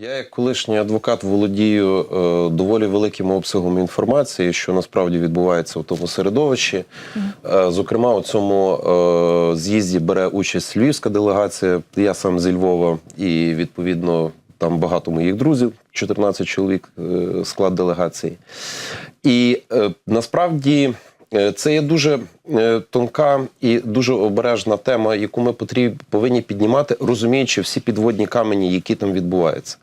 Я, як колишній адвокат, володію е, доволі великим обсягом інформації, що насправді відбувається в тому середовищі. Е, зокрема, у цьому е, з'їзді бере участь львівська делегація. Я сам зі Львова, і відповідно там багато моїх друзів, 14 чоловік е, склад делегації. І е, насправді це є дуже е, тонка і дуже обережна тема, яку ми повинні піднімати, розуміючи всі підводні камені, які там відбуваються.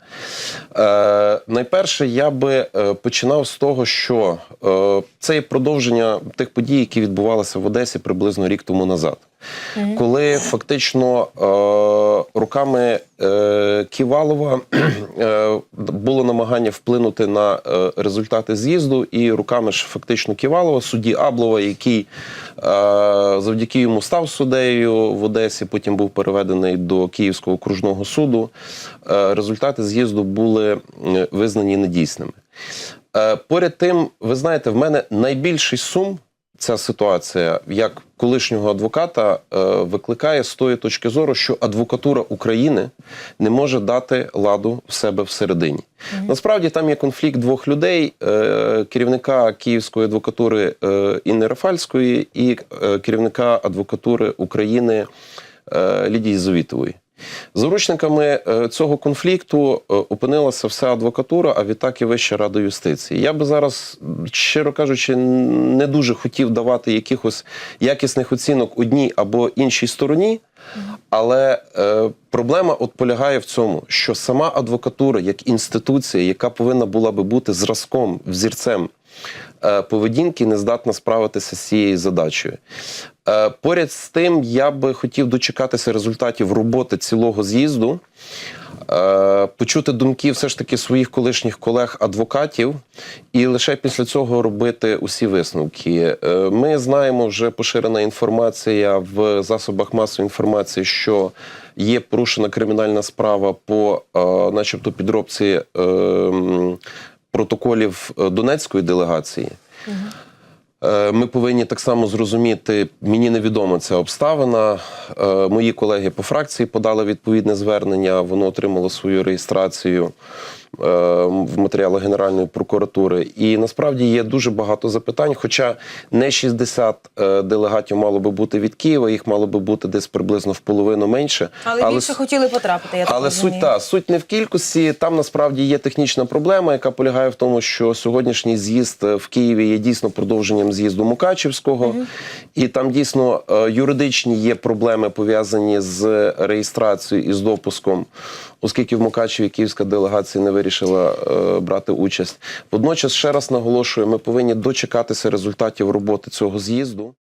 Е, найперше, я би е, починав з того, що е, це є продовження тих подій, які відбувалися в Одесі приблизно рік тому назад. Коли фактично е, руками е, Ківалова е, було намагання вплинути на результати з'їзду, і руками ж фактично Ківалова, судді Аблова, який завдяки йому став суддею в Одесі, потім був переведений до Київського окружного суду. Результати з'їзду були визнані недійсними. Поряд тим, ви знаєте, в мене найбільший сум ця ситуація, як колишнього адвоката, е, викликає з тої точки зору, що адвокатура України не може дати ладу в себе всередині. Насправді там є конфлікт двох людей: е, керівника Київської адвокатури е, Інни Рафальської і керівника адвокатури України Лідії Зовітової. Заручниками е, цього конфлікту е, опинилася вся адвокатура, а відтак і Вища рада юстиції. Я би зараз, щиро кажучи, не дуже хотів давати якихось якісних оцінок одній або іншій стороні. Але е, проблема от полягає в цьому, що сама адвокатура, як інституція, яка повинна була би бути зразком, взірцем поведінки, не здатна справитися з цією задачею. Е, поряд з тим, я би хотів дочекатися результатів роботи цілого з'їзду, е, почути думки все ж таки своїх колишніх колег-адвокатів, і лише після цього робити усі висновки. Е, Ми знаємо вже поширена інформація в засобах масової інформації, що є порушена кримінальна справа по, е, начебто, підробці е, протоколів е, Донецької делегації. Е, Ми повинні так само зрозуміти, мені невідома ця обставина. Е, Мої колеги по фракції подали відповідне звернення, воно отримало свою реєстрацію в матеріалах Генеральної прокуратури. І насправді є дуже багато запитань. Хоча не 60 е, делегатів мало би бути від Києва, їх мало би бути десь приблизно в половину менше. Але, більше с- хотіли потрапити. Я так але розумію. суть та суть не в кількості. Там насправді є технічна проблема, яка полягає в тому, що сьогоднішній з'їзд е, в Києві є дійсно продовженням з'їзду Мукачівського, і там дійсно е, юридичні є проблеми пов'язані з реєстрацією і з допуском, оскільки в Мукачеві київська делегація не вирішила е, брати участь. Водночас ще раз наголошую, ми повинні дочекатися результатів роботи цього з'їзду.